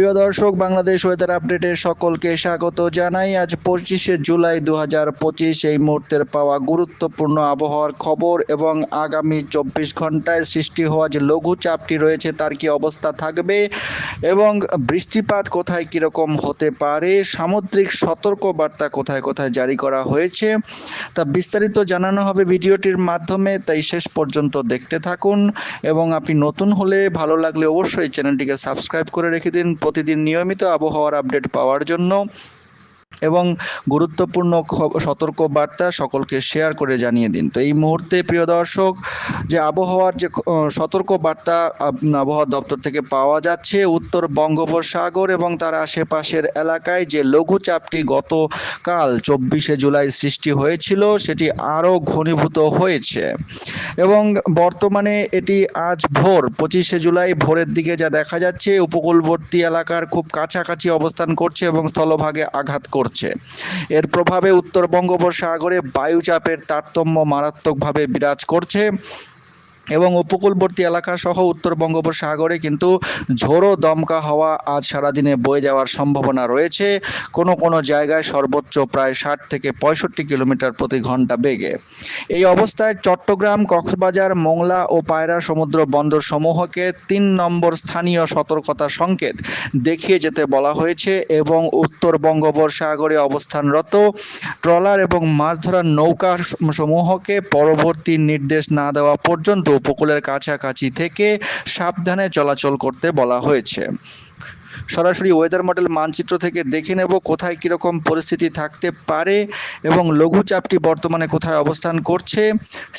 প্রিয় দর্শক, বাংলাদেশ ওয়েদার আপডেটে সকলকে স্বাগত জানাই। আজ পঁচিশে জুলাই দু হাজার পঁচিশ, এই মুহূর্তের পাওয়া গুরুত্বপূর্ণ আবহাওয়ার খবর এবং আগামী চব্বিশ ঘন্টায় সৃষ্টি হওয়া যে লঘু চাপটি রয়েছে, তার কি অবস্থা থাকবে এবং বৃষ্টিপাত কোথায় কীরকম হতে পারে, সামুদ্রিক সতর্ক বার্তা কোথায় কোথায় জারি করা হয়েছে, তা বিস্তারিত জানানো হবে ভিডিওটির মাধ্যমে, তাই শেষ পর্যন্ত দেখতে থাকুন এবং আপনি নতুন হলে ভালো লাগলে অবশ্যই চ্যানেলটিকে সাবস্ক্রাইব করে রেখে দিন। প্রতিদিন নিয়মিত আবহাওয়ার আপডেট পাওয়ার জন্য এবং গুরুত্বপূর্ণ সতর্ক বার্তা সকলকে শেয়ার করে জানিয়ে দিন। তো এই মুহূর্তে প্রিয় দর্শক, যে আবহাওয়ার যে সতর্ক বার্তা আবহাওয়া দপ্তর থেকে পাওয়া যাচ্ছে, উত্তর বঙ্গোপসাগর এবং তার আশেপাশের এলাকায় যে লঘুচাপটি গতকাল চব্বিশে জুলাই সৃষ্টি হয়েছিল, সেটি আরও ঘনীভূত হয়েছে। এবং বর্তমানে এটি আজ ভোর পঁচিশে জুলাই ভোরের দিকে যা দেখা যাচ্ছে, উপকূলবর্তী এলাকার খুব কাছাকাছি অবস্থান করছে এবং স্থলভাগে আঘাত করছে। এর প্রভাবে উত্তর বঙ্গোপসাগরে বায়ুচাপের তারতম্য মারাত্মকভাবে বিরাজ করছে। এবং উপকূলবর্তী এলাকা সহ উত্তর বঙ্গোপসাগরে কিন্তু ঝোড়ো দমকা হাওয়া আজ সারাদিনে বয়ে যাওয়ার সম্ভাবনা রয়েছে। কোনো কোনো জায়গায় সর্বোচ্চ প্রায় ষাট থেকে পঁয়ষট্টি কিলোমিটার প্রতি ঘণ্টা বেগে। এই অবস্থায় চট্টগ্রাম, কক্সবাজার, মোংলা ও পায়রা সমুদ্র বন্দর সমূহকে তিন নম্বর স্থানীয় সতর্কতা সংকেত দেখিয়ে যেতে বলা হয়েছে এবং উত্তর বঙ্গোপসাগরে অবস্থানরত ট্রলার এবং মাছ ধরার নৌকা সমূহকে পরবর্তী নির্দেশ না দেওয়া পর্যন্ত উপকূলের কাছাকাছি থেকে সাবধানে চলাচল করতে বলা হয়েছে। সরাসরি ওয়েদার মডেল মানচিত্র থেকে দেখে নেব কোথায় কীরকম পরিস্থিতি থাকতে পারে এবং লঘুচাপটি বর্তমানে কোথায় অবস্থান করছে।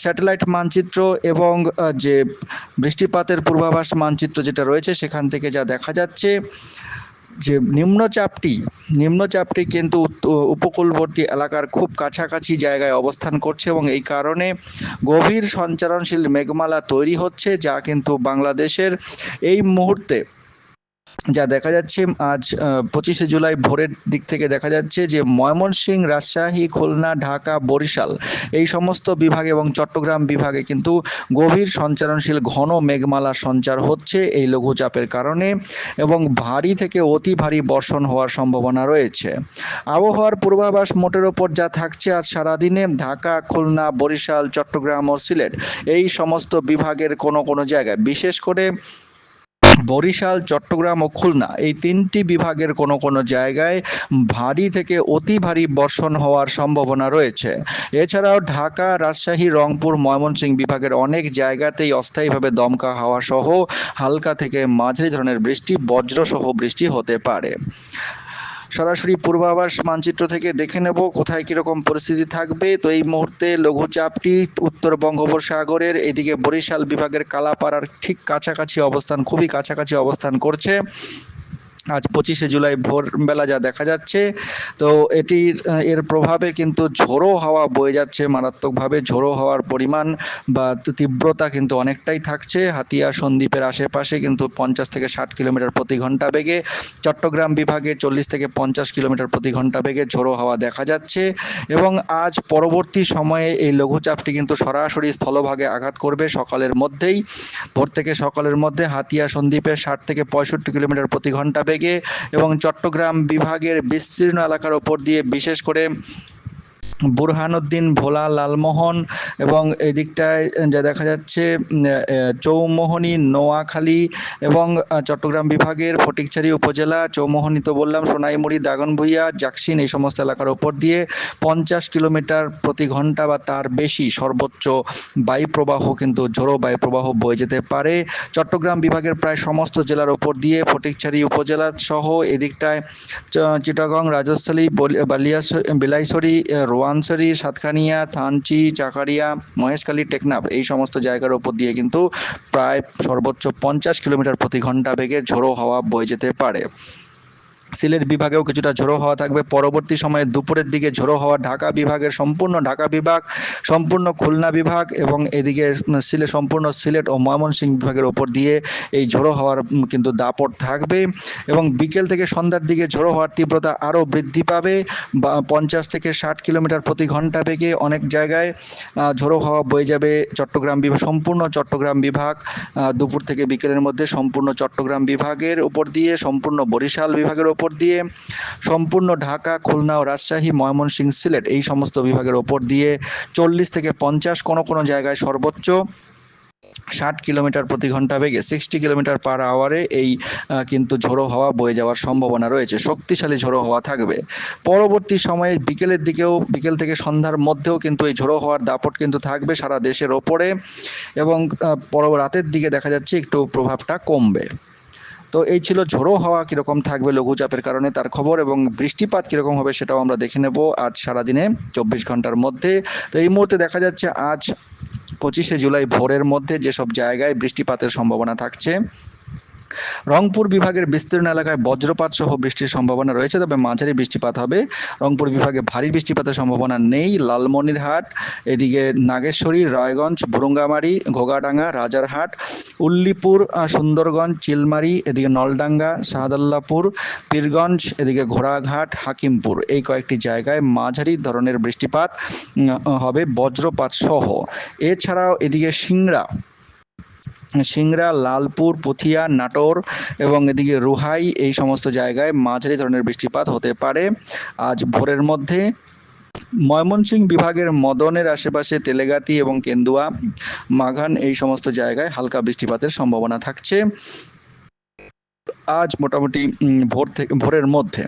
স্যাটেলাইট মানচিত্র এবং যে বৃষ্টিপাতের পূর্বাভাস মানচিত্র যেটা রয়েছে সেখান থেকে যা দেখা যাচ্ছে। যে নিম্নচাপটি নিম্নচাপটি কিন্তু উপকূলবর্তী এলাকার খুব কাছাকাছি জায়গায় অবস্থান করছে এবং এই কারণে গভীর সঞ্চারণশীল মেঘমালা তৈরি হচ্ছে যা কিন্তু বাংলাদেশের এই মুহূর্তে যা দেখা যাচ্ছে আজ পঁচিশে জুলাই ভোরের দিক থেকে দেখা যাচ্ছে যে ময়মনসিংহ, রাজশাহী, খুলনা, ঢাকা, বরিশাল এই সমস্ত বিভাগ এবং চট্টগ্রাম বিভাগে কিন্তু গভীর সঞ্চারণশীল ঘন মেঘমালা সঞ্চার হচ্ছে এই লঘুচাপের কারণে এবং ভারী থেকে অতি ভারী বর্ষণ হওয়ার সম্ভাবনা রয়েছে। আবহাওয়ার পূর্বাভাস মোটের ওপর যা থাকছে আজ সারাদিনে ঢাকা, খুলনা, বরিশাল, চট্টগ্রাম ও সিলেট এই সমস্ত বিভাগের কোনো কোনো জায়গায়। বিশেষ করে বরিশাল, চট্টগ্রাম ও খুলনা এই তিনটি বিভাগের কোনো কোনো জায়গায় ভারী থেকে অতি ভারী বর্ষণ হওয়ার সম্ভাবনা রয়েছে। এছাড়াও ঢাকা, রাজশাহী, রংপুর, ময়মনসিংহ বিভাগের অনেক জায়গাতেই অস্থায়ীভাবে দমকা হাওয়া সহ হালকা থেকে মাঝারি ধরনের বৃষ্টি, বজ্রসহ বৃষ্টি হতে পারে। সরাসরি পূর্বাভাস মানচিত্র থেকে দেখে নেব কোথায় কীরকম পরিস্থিতি থাকবে। তো এই মুহূর্তে লঘুচাপটি উত্তর বঙ্গোপসাগরের, এদিকে বরিশাল বিভাগের কালাপাড়ার ঠিক কাছাকাছি অবস্থান, খুবই কাছাকাছি অবস্থান করছে। আজ পঁচিশে জুলাই ভোরবেলা যা দেখা যাচ্ছে, তো এটির এর প্রভাবে কিন্তু ঝোড়ো হাওয়া বয়ে যাচ্ছে মারাত্মকভাবে। ঝোড়ো হওয়ার পরিমাণ বা তীব্রতা কিন্তু অনেকটাই থাকছে। হাতিয়া সন্দ্বীপের আশেপাশে কিন্তু পঞ্চাশ থেকে ষাট কিলোমিটার প্রতি ঘণ্টা বেগে, চট্টগ্রাম বিভাগে চল্লিশ থেকে পঞ্চাশ কিলোমিটার প্রতি ঘণ্টা বেগে ঝোড়ো হাওয়া দেখা যাচ্ছে এবং আজ পরবর্তী সময়ে এই লঘুচাপটি কিন্তু সরাসরি স্থলভাগে আঘাত করবে সকালের মধ্যেই। ভোর থেকে সকালের মধ্যে হাতিয়া সন্দ্বীপে ষাট থেকে পঁয়ষট্টি কিলোমিটার প্রতি ঘণ্টা বেগে এবং চট্টগ্রাম বিভাগের বিস্তীর্ণ এলাকার ওপর দিয়ে বিশেষ করে বুরহানুদ্দিন ভোলা লালমোহন এবং এদিকটায় যা দেখা যাচ্ছে চৌমোহনী নোয়াখালী এবং চট্টগ্রাম বিভাগের ফটিকছড়ি উপজেলা। চৌমোহনী তো বললাম সোনাইমুড়ি দাগনভূঞা জাকসিন এই সমস্ত এলাকার ওপর দিয়ে পঞ্চাশ কিলোমিটার প্রতি ঘণ্টা বা তার বেশি সর্বোচ্চ বায়ুপ্রবাহ কিন্তু ঝোড়ো বায়ুপ্রবাহ বয়ে যেতে পারে। চট্টগ্রাম বিভাগের প্রায় সমস্ত জেলার ওপর দিয়ে ফটিকছড়ি উপজেলা সহ এদিকটায় চিটাগং রাজস্থলী বলি- বালিয়াস- বিলাইছড়ি আহ, রোয়ানছড়ি সাতখানিয়া, থানচি, চাকারিয়া, মহেশখালী, টেকনাফ এই সমস্ত জায়গার ওপর দিয়ে কিন্তু প্রায় সর্বোচ্চ পঞ্চাশ কিলোমিটার প্রতি ঘণ্টা বেগে ঝোড়ো হাওয়া বয়ে যেতে পারে। সিলেট বিভাগেও কিছুটা ঝোড়ো হাওয়া থাকবে। পরবর্তী সময়ে দুপুরের দিকে ঝোড়ো হওয়া ঢাকা বিভাগের সম্পূর্ণ ঢাকা বিভাগ, সম্পূর্ণ খুলনা বিভাগ এবং এদিকে সিলেট সম্পূর্ণ সিলেট ও ময়মনসিংহ বিভাগের ওপর দিয়ে এই ঝোড়ো হওয়ার কিন্তু দাপট থাকবে এবং বিকেল থেকে সন্ধ্যার দিকে ঝোড়ো হওয়ার তীব্রতা আরও বৃদ্ধি পাবে। পঞ্চাশ থেকে ষাট কিলোমিটার প্রতি ঘণ্টা বেগে অনেক জায়গায় ঝোড়ো হাওয়া বয়ে যাবে চট্টগ্রাম বিভাগ সম্পূর্ণ চট্টগ্রাম বিভাগ দুপুর থেকে বিকেলের মধ্যে সম্পূর্ণ চট্টগ্রাম বিভাগের উপর দিয়ে, সম্পূর্ণ বরিশাল বিভাগের ওপর দিয়ে সম্পূর্ণ ঢাকা, খুলনা ও রাজশাহী, ময়মনসিংহ, সিলেট এই সমস্ত বিভাগের ওপর দিয়ে চল্লিশ থেকে পঞ্চাশ কোনো কোনো জায়গায় সর্বোচ্চ ষাট কিলোমিটার প্রতি ঘণ্টা বেগে সিক্সটি কিলোমিটার পার আওয়ারে এই কিন্তু ঝোড়ো হাওয়া বয়ে যাওয়ার সম্ভাবনা রয়েছে। শক্তিশালী ঝোড়ো হাওয়া থাকবে। পরবর্তী সময়ে বিকেলের দিকেও, বিকেল থেকে সন্ধ্যার মধ্যেও কিন্তু এই ঝোড়ো হওয়ার দাপট কিন্তু থাকবে সারা দেশের ওপরে এবং পর রাতের দিকে দেখা যাচ্ছে একটু প্রভাবটা কমবে। তো এই ছিল ঝোড়ো হাওয়া কীরকম থাকবে লঘুচাপের কারণে তার খবর এবং বৃষ্টিপাত কীরকম হবে সেটাও আমরা দেখে নেব আজ সারাদিনে চব্বিশ ঘণ্টার মধ্যে। তো এই মুহূর্তে দেখা যাচ্ছে আজ পঁচিশে জুলাই ভোরের মধ্যে যেসব জায়গায় বৃষ্টিপাতের সম্ভাবনা থাকছে রংপুর বিভাগের বিস্তীর্ণ এলাকায় বজ্রপাত সহ বৃষ্টির সম্ভাবনা রয়েছে, তবে মাঝারি বৃষ্টিপাত হবে। রংপুর বিভাগে ভারী বৃষ্টিপাতের সম্ভাবনা নেই। লালমনিরহাট, এদিকে নাগেশ্বরী, রায়গঞ্জ ভুরুঙ্গামারি ঘোগাডাঙ্গা, রাজারহাট, উল্লিপুর সুন্দরগঞ্জ, চিলমারি, এদিকে নলডাঙ্গা, শাহদাল্লাপুর, পীরগঞ্জ, এদিকে ঘোড়াঘাট, হাকিমপুর এই কয়েকটি জায়গায় মাঝারি ধরনের বৃষ্টিপাত হবে বজ্রপাত সহ। এছাড়াও এদিকে সিংড়া সিংড়া, লালপুর, পুথিয়া, নাটোর এবং এদিকে রুহাই এই সমস্ত জায়গায় মাঝারি ধরনের বৃষ্টিপাত হতে পারে। আজ ভোরের মধ্যে ময়মনসিংহ বিভাগের মদনের আশেপাশে তেলেগাতি এবং কেন্দুয়া, মাঘান এই সমস্ত জায়গায় হালকা বৃষ্টিপাতের সম্ভাবনা থাকছে। আজ মোটামুটি ভোর থেকে ভোরের মধ্যে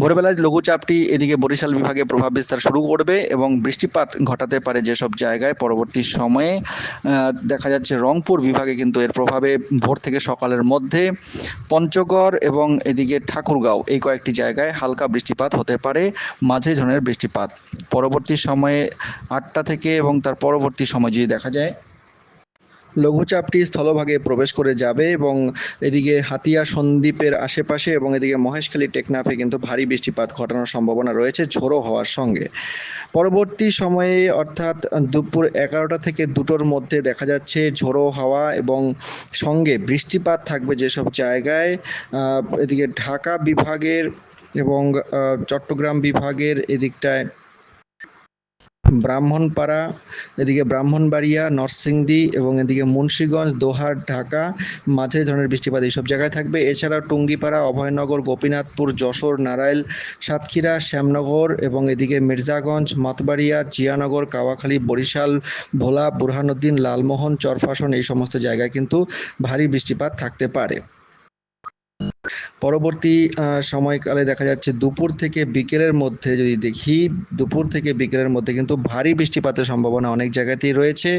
ভোরবেলায় লঘুচাপটি এদিকে বরিশাল বিভাগে প্রভাব বিস্তার শুরু করবে এবং বৃষ্টিপাত ঘটাতে পারে যেসব জায়গায়। পরবর্তী সময়ে দেখা যাচ্ছে রংপুর বিভাগে কিন্তু এর প্রভাবে ভোর থেকে সকালের মধ্যে পঞ্চগড় এবং এদিকে ঠাকুরগাঁও এই কয়েকটি জায়গায় হালকা বৃষ্টিপাত হতে পারে, মাঝে ধরনের বৃষ্টিপাত। পরবর্তী সময়ে আটটা থেকে এবং তার পরবর্তী সময় যদি দেখা যায় লঘুচাপটি স্থলভাগে প্রবেশ করে যাবে এবং এদিকে হাতিয়া সন্দ্বীপের আশেপাশে এবং এদিকে মহেশখালী টেকনাফে কিন্তু ভারী বৃষ্টিপাত ঘটানোর সম্ভাবনা রয়েছে, ঝোড়ো হওয়ার সঙ্গে। পরবর্তী সময়ে অর্থাৎ দুপুর এগারোটা থেকে দুটোর মধ্যে দেখা যাচ্ছে ঝোড়ো হাওয়া এবং সঙ্গে বৃষ্টিপাত থাকবে যেসব জায়গায় এদিকে ঢাকা বিভাগের এবং চট্টগ্রাম বিভাগের এদিকটায় ব্রাহ্মণপাড়া, এদিকে ব্রাহ্মণবাড়িয়া, নরসিংদী এবং এদিকে মুন্সীগঞ্জ, দোহার, ঢাকা মাঝে ধরনের বৃষ্টিপাত এইসব জায়গায় থাকবে। এছাড়াও টুঙ্গিপাড়া, অভয়নগর, গোপীনাথপুর, যশোর, নারায়ণ, সাতক্ষীরা, শ্যামনগর এবং এদিকে মির্জাগঞ্জ, মাতবাড়িয়া, জিয়ানগর, কাওয়াখালী, বরিশাল, ভোলা, বুরহানুদ্দিন, লালমোহন, চরফাসন এই সমস্ত জায়গায় কিন্তু ভারী বৃষ্টিপাত থাকতে পারে। পরবর্তী সময়কালে দেখা যাচ্ছে দুপুর থেকে বিকেলের মধ্যে যদি দেখি, দুপুর থেকে বিকেলের মধ্যে কিন্তু ভারী বৃষ্টিপাতের সম্ভাবনা অনেক জায়গাতেই রয়েছে।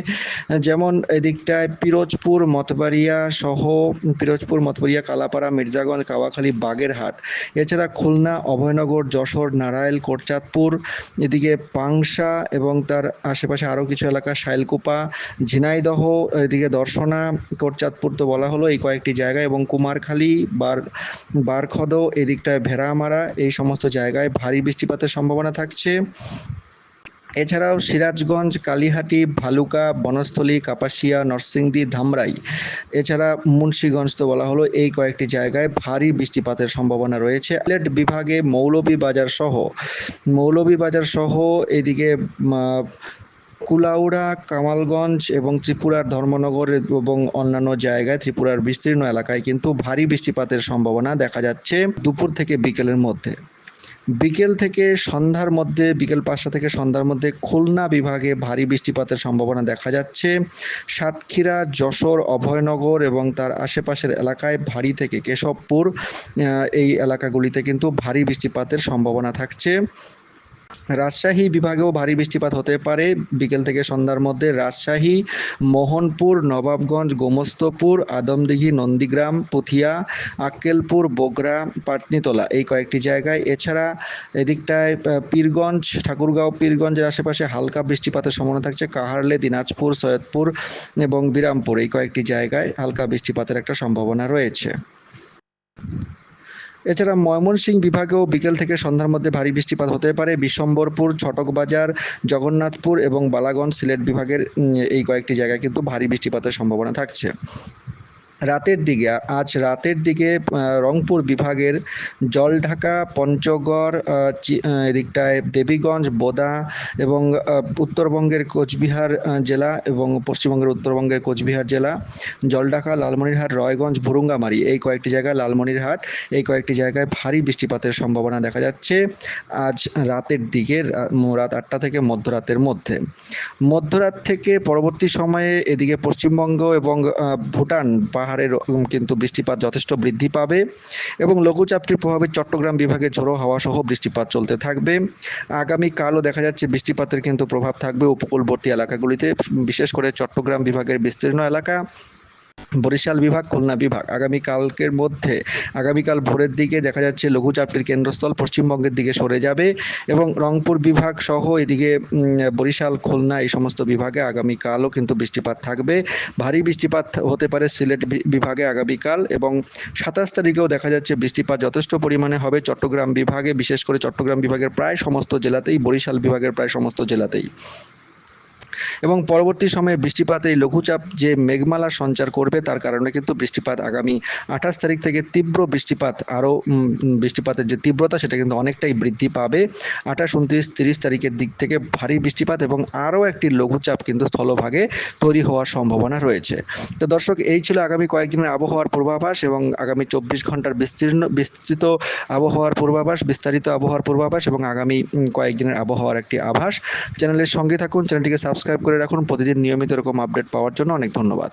যেমন এদিকটায় পিরোজপুর, মতবাড়িয়া সহ পিরোজপুর, মতবাড়িয়া, কালাপাড়া, মির্জাগঞ্জ, কাওয়াখালী, বাগেরহাট। এছাড়া খুলনা, অভয়নগর, যশোর, নারায়ণ, কোটচাঁদপুর, এদিকে পাংশা এবং তার আশেপাশে আরও কিছু এলাকা, শাইলকুপা, ঝিনাইদহ, এদিকে দর্শনা, কোটচাঁদপুর তো বলা হলো এই কয়েকটি জায়গা এবং কুমারখালী, বার বারখদ, এদিকটায় ভেড়ামারা, এই সমস্ত জায়গায় ভারী বৃষ্টিপাতের সম্ভাবনা থাকছে। এছাড়াও সিরাজগঞ্জ, কালীহাটি, ভালুকা, বনস্থলী, কাপাসিয়া, নরসিংদী, ধামরাই, এছাড়া মুন্সীগঞ্জ তো বলা হলো এই কয়েকটি জায়গায় ভারী বৃষ্টিপাতের সম্ভাবনা রয়েছে। সিলেট বিভাগে মৌলভীবাজার সহ মৌলভীবাজার সহ এদিকে কুলাউড়া, কামালগঞ্জ এবং ত্রিপুরার ধর্মনগর এবং অন্যান্য জায়গায় ত্রিপুরার বিস্তীর্ণ এলাকায় কিন্তু ভারী বৃষ্টিপাতের সম্ভাবনা দেখা যাচ্ছে দুপুর থেকে বিকেলের মধ্যে। বিকেল থেকে সন্ধ্যার মধ্যে, বিকেল পাঁচটা থেকে সন্ধ্যার মধ্যে খুলনা বিভাগে ভারী বৃষ্টিপাতের সম্ভাবনা দেখা যাচ্ছে। সাতক্ষীরা, যশোর, অভয়নগর এবং তার আশেপাশের এলাকায় ভারী থেকে কেশবপুর এই এলাকাগুলিতে কিন্তু ভারী বৃষ্টিপাতের সম্ভাবনা থাকছে। রাজশাহী বিভাগেও ভারী বৃষ্টিপাত হতে পারে। বিকেল থেকে সন্ধ্যার মধ্যে রাজশাহী, মোহনপুর, নবাবগঞ্জ, গোমস্তপুর, আদমদিঘি, নন্দীগ্রাম, পুথিয়া, আক্কেলপুর, বগরা, পাটনিতলা এই কয়েকটি জায়গায়। এছাড়া এদিকটায় পীরগঞ্জ, ঠাকুরগাঁও, পীরগঞ্জের আশেপাশে হালকা বৃষ্টিপাতের সম্ভাবনা থাকছে। কাহারলে, দিনাজপুর, সৈয়দপুর এবং বিরামপুর এই কয়েকটি জায়গায় হালকা বৃষ্টিপাতের একটা সম্ভাবনা রয়েছে। এছাড়া ময়মনসিংহ বিভাগেও বিকেল থেকে সন্ধ্যার মধ্যে ভারী বৃষ্টিপাত হতে পারে। বিশ্বম্বরপুর ছটকবাজার জগন্নাথপুর এবং বালাগঞ্জ সিলেট বিভাগের এই কয়েকটি জায়গায় কিন্তু ভারী বৃষ্টিপাতের সম্ভাবনা থাকছে। রাতের দিকে, আজ রাতের দিকে রংপুর বিভাগের জলঢাকা, পঞ্চগড় এদিকটায় দেবীগঞ্জ, বোদা এবং উত্তরবঙ্গের কোচবিহার জেলা এবং পশ্চিমবঙ্গের উত্তরবঙ্গের কোচবিহার জেলা, জলঢাকা, লালমনিরহাট, রয়গঞ্জ, ভুরুঙ্গামারি, এই কয়েকটি জায়গায় লালমনিরহাট, এই কয়েকটি জায়গায় ভারী বৃষ্টিপাতের সম্ভাবনা দেখা যাচ্ছে আজ রাতের দিকে রাত আটটা থেকে মধ্যরাতের মধ্যে। মধ্যরাত থেকে পরবর্তী সময়ে এদিকে পশ্চিমবঙ্গ এবং ভুটান পাহাড়ের উম, কিন্তু বৃষ্টিপাত যথেষ্ট বৃদ্ধি পাবে এবং লঘুচাপটির প্রভাবে চট্টগ্রাম বিভাগে ঝোড়ো হাওয়া সহ বৃষ্টিপাত চলতে থাকবে। আগামীকালও দেখা যাচ্ছে বৃষ্টিপাতের কিন্তু প্রভাব থাকবে উপকূলবর্তী এলাকাগুলিতে বিশেষ করে চট্টগ্রাম বিভাগের বিস্তীর্ণ এলাকা। বরিশাল বিভাগ, খুলনা বিভাগ। আগামীকালকের মধ্যে, আগামীকাল ভোরের দিকে দেখা যাচ্ছে লঘুচাপটির কেন্দ্রস্থল পশ্চিমবঙ্গের দিকে সরে যাবে এবং রংপুর বিভাগ সহ এদিকে বরিশাল, খুলনা এই সমস্ত বিভাগে আগামীকালও কিন্তু বৃষ্টিপাত থাকবে। ভারী বৃষ্টিপাত হতে পারে সিলেট বিভাগে আগামীকাল এবং সাতাশ তারিখেও দেখা যাচ্ছে বৃষ্টিপাত যথেষ্ট পরিমাণে হবে। চট্টগ্রাম বিভাগে, বিশেষ করে চট্টগ্রাম বিভাগের প্রায় সমস্ত জেলাতেই, বরিশাল বিভাগের প্রায় সমস্ত জেলাতেই। এবং পরবর্তী সময়ে বৃষ্টিপাতের এই লঘুচাপ যে মেঘমালা সঞ্চার করবে, তার কারণে কিন্তু বৃষ্টিপাত আগামী আঠাশ তারিখ থেকে তীব্র বৃষ্টিপাত, আরও বৃষ্টিপাতের যে তীব্রতা, সেটা কিন্তু অনেকটাই বৃদ্ধি পাবে। আঠাশ, উনত্রিশ, তিরিশ তারিখের দিক থেকে ভারী বৃষ্টিপাত এবং আরও একটি লঘুচাপ কিন্তু স্থলভাগে তৈরি হওয়ার সম্ভাবনা রয়েছে। তো দর্শক, এই ছিল আগামী কয়েকদিনের আবহাওয়ার পূর্বাভাস এবং আগামী চব্বিশ ঘণ্টার বিস্তীর্ণ, বিস্তৃত আবহাওয়ার পূর্বাভাস, বিস্তারিত আবহাওয়ার পূর্বাভাস এবং আগামী কয়েকদিনের আবহাওয়ার একটি আভাস। চ্যানেলের সঙ্গে থাকুন, চ্যানেলটিকে সাবস্ক্রাইব করে রাখুন। প্রতিদিন নিয়মিত এরকম আপডেট পাওয়ার জন্য অনেক ধন্যবাদ।